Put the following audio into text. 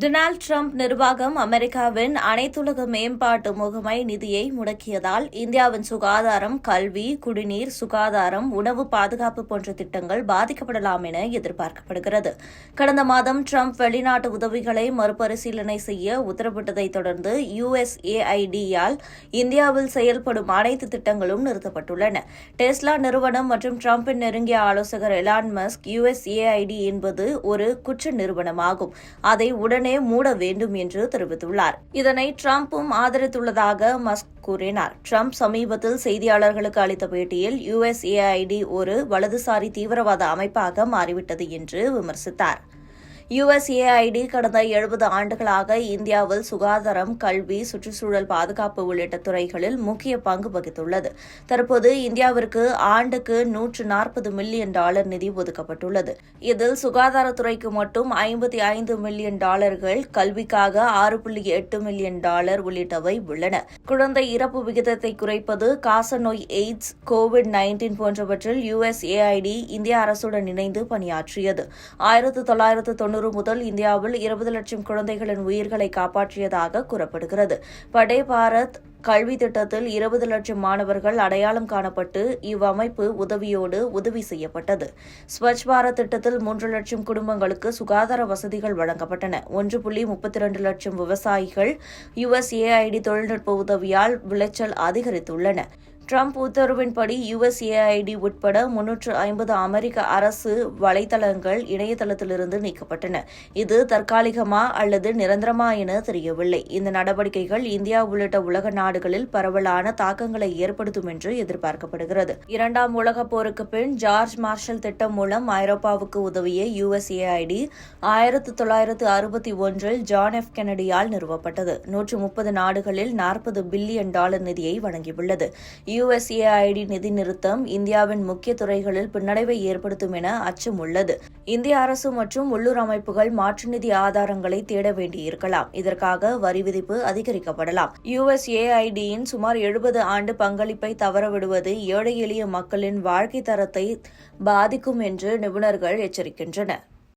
Donald Trump நிர்வாகம் அமெரிக்காவின் அனைத்துலக மேம்பாட்டு முகமை நிதியை முடக்கியதால் இந்தியாவின் சுகாதாரம் கல்வி குடிநீர் சுகாதாரம் உணவு பாதுகாப்பு போன்ற திட்டங்கள் பாதிக்கப்படலாம் என எதிர்பார்க்கப்படுகிறது. கடந்த மாதம் ட்ரம்ப் வெளிநாட்டு உதவிகளை மறுபரிசீலனை செய்ய உத்தரவிட்டதைத் தொடர்ந்து யுஎஸ்ஏஐடியால் இந்தியாவில் செயல்படும் அனைத்து திட்டங்களும் நிறுத்தப்பட்டுள்ளன. டெஸ்லா நிறுவனம் மற்றும் ட்ரம்பின் நெருங்கிய ஆலோசகர் எலான் மஸ்க் யுஎஸ்ஏஐடி என்பது ஒரு குற்ற நிறுவனமாகும். அதை உடன் மூட வேண்டும் என்று தெரிவித்துள்ளார். இதனை டிரம்பும் ஆதரித்துள்ளதாக மஸ்க் கூறினார். டிரம்ப் சமீபத்தில் செய்தியாளர்களுக்கு அளித்த பேட்டியில் யுஎஸ்ஏஐடி ஒரு வலதுசாரி தீவிரவாத அமைப்பாக மாறிவிட்டது என்று விமர்சித்தார். யுஎஸ்ஏஐடி கடந்த எழுபது ஆண்டுகளாக இந்தியாவில் சுகாதாரம் கல்வி சுற்றுச்சூழல் பாதுகாப்பு உள்ளிட்ட துறைகளில் முக்கிய பங்கு வகித்துள்ளது. தற்போது இந்தியாவிற்கு ஆண்டுக்கு நூற்று நாற்பது மில்லியன் டாலர் நிதி ஒதுக்கப்பட்டுள்ளது. இதில் சுகாதாரத்துறைக்கு மட்டும் ஐம்பத்தி ஐந்து மில்லியன் டாலர்கள் கல்விக்காக ஆறு புள்ளி எட்டு மில்லியன் டாலர் உள்ளிட்டவை உள்ளன. குழந்தை இறப்பு விகிதத்தை குறைப்பது காசநோய் எய்ட்ஸ் கோவிட் நைன்டீன் போன்றவற்றில் யுஎஸ்ஏஐடி இந்திய அரசுடன் இணைந்து பணியாற்றியது. ஆயிரத்து தொள்ளாயிரத்து பெங்களூரு முதல் இந்தியாவில் இருபது லட்சம் குழந்தைகளின் உயிர்களை காப்பாற்றியதாக கூறப்படுகிறது. படே பாரத் கல்வி திட்டத்தில் இருபது லட்சம் மாணவர்கள் அடையாளம் காணப்பட்டு இவ்வமைப்பு உதவியோடு உதவி செய்யப்பட்டது. ஸ்வச் பாரத் திட்டத்தில் மூன்று லட்சம் குடும்பங்களுக்கு சுகாதார வசதிகள் வழங்கப்பட்டன. ஒன்று புள்ளி முப்பத்தி இரண்டு லட்சம் விவசாயிகள் யுஎஸ்ஏஐடி தொழில்நுட்ப உதவியால் விளைச்சல் அதிகரித்துள்ளன. ட்ரம்ப் உத்தரவின்படி யுஎஸ்ஏஐடி உட்பட முன்னூற்று ஐம்பது அமெரிக்க அரசு வலைதளங்கள் இணையதளத்திலிருந்து நீக்கப்பட்டன. இது தற்காலிகமா அல்லது நிரந்தரமா என தெரியவில்லை. இந்த நடவடிக்கைகள் இந்தியா உள்ளிட்ட உலக நாடுகளில் பரவலான தாக்கங்களை ஏற்படுத்தும் என்று எதிர்பார்க்கப்படுகிறது. இரண்டாம் உலகப் போருக்கு பின் ஜார்ஜ் மார்ஷல் திட்டம் மூலம் ஐரோப்பாவுக்கு உதவிய யுஎஸ்ஏஐடி ஆயிரத்து தொள்ளாயிரத்து அறுபத்தி ஒன்றில் ஜான் எஃப் கெனடியால் நிறுவப்பட்டது. நூற்று முப்பது நாடுகளில் நாற்பது பில்லியன் டாலர் நிதியை வழங்கியுள்ளது. யுஎஸ்ஏஐடி நிதி நிறுத்தம் இந்தியாவின் முக்கிய துறைகளில் பின்னடைவை ஏற்படுத்தும் என அச்சம் உள்ளது. இந்திய அரசு மற்றும் உள்ளூர் அமைப்புகள் மாற்று நிதி ஆதாரங்களை தேட வேண்டியிருக்கலாம். இதற்காக வரி விதிப்பு அதிகரிக்கப்படலாம். யுஎஸ்ஏஐடியின் சுமார் எழுபது ஆண்டு பங்களிப்பை தவறவிடுவது ஏழை எளிய மக்களின் வாழ்க்கை தரத்தை பாதிக்கும் என்று நிபுணர்கள் எச்சரிக்கின்றனர்.